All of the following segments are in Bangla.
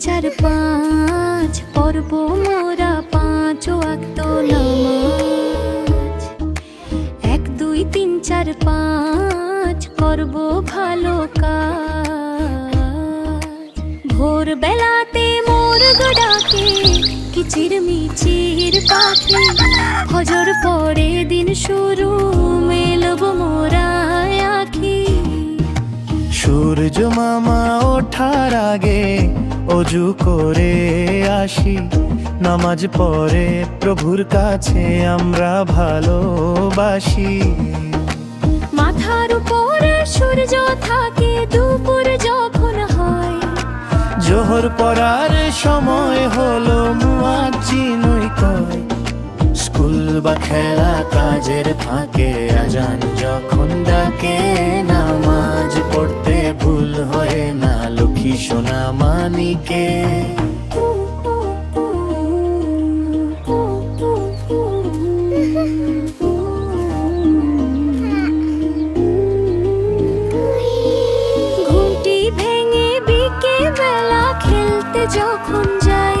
চার পাঁচ, পর্ব মোরা পাঁচ আক্ত নামাজ। এক, দুই, তিন, চার, পাঁচ, করব ভালো কাজ। ভোর বেলাতে মোর গোডাকে কিচির মিচির পাখি। হজর পরে দিন শুরু, মেলব মোরা আখি। সূর্য মামা ওঠার আগে অজু করে আসি। নামাজ পড়ে প্রভুর কাছে আমরা ভালোবাসি। মাথার উপরে সূর্য থাকে দুপুর যখন হয়। জোহর পড়ার সময় হলো মুয়াজ্জিনুই কয়। স্কুল বা খেলা কাজের ফাঁকে আজান যখন ডাকে নামাজ। ঘুমটি ভেঙে বিকে বেলা খেলতে যখন যাই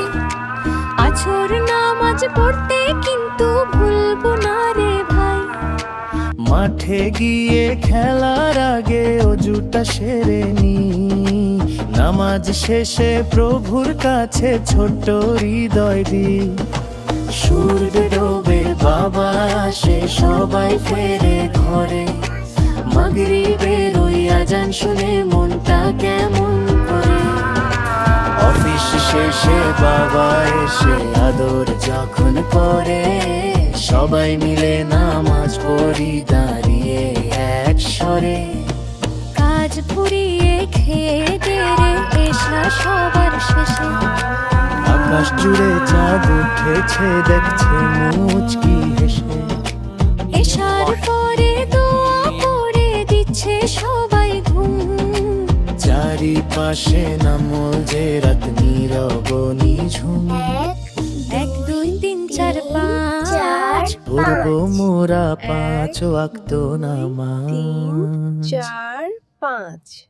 আছর নামাজ পড়তে কিন্তু ভুলবো না রে ভাই। মাঠে গিয়ে খেলার আগে অজুটা সেরে নি। নামাজ শেষে প্রভুর কাছে ছোট হৃদয় দি সূর্য ডোবে, বাবা আসে, সবাই ফেরে ঘরে। মাগরিবের ওই আজান শুনে মনটা কেমন করে? অফিস শেষে বাবা এসে আদর যখন করে, সবাই মিলে নামাজ পড়ি, দাঁড়িয়ে এক স্বরে। কাজ ফুরিয়ে খেয়ে দেরে এসা সবার শেষে। আকাশ জুড়ে চাঁদ উঠেছে দেখছে মুচকি হেসে। এসার পরে দোয়া পড়ে দিচ্ছে সবাই ঘুম। চারিপাশে নামল যে রাত নীরবনি ঝুম এক দুই তিন চার পাঁচ। পূর্ব মোরা পাঁচ ওয়াক্ত নামাজ। চার। পাঁচ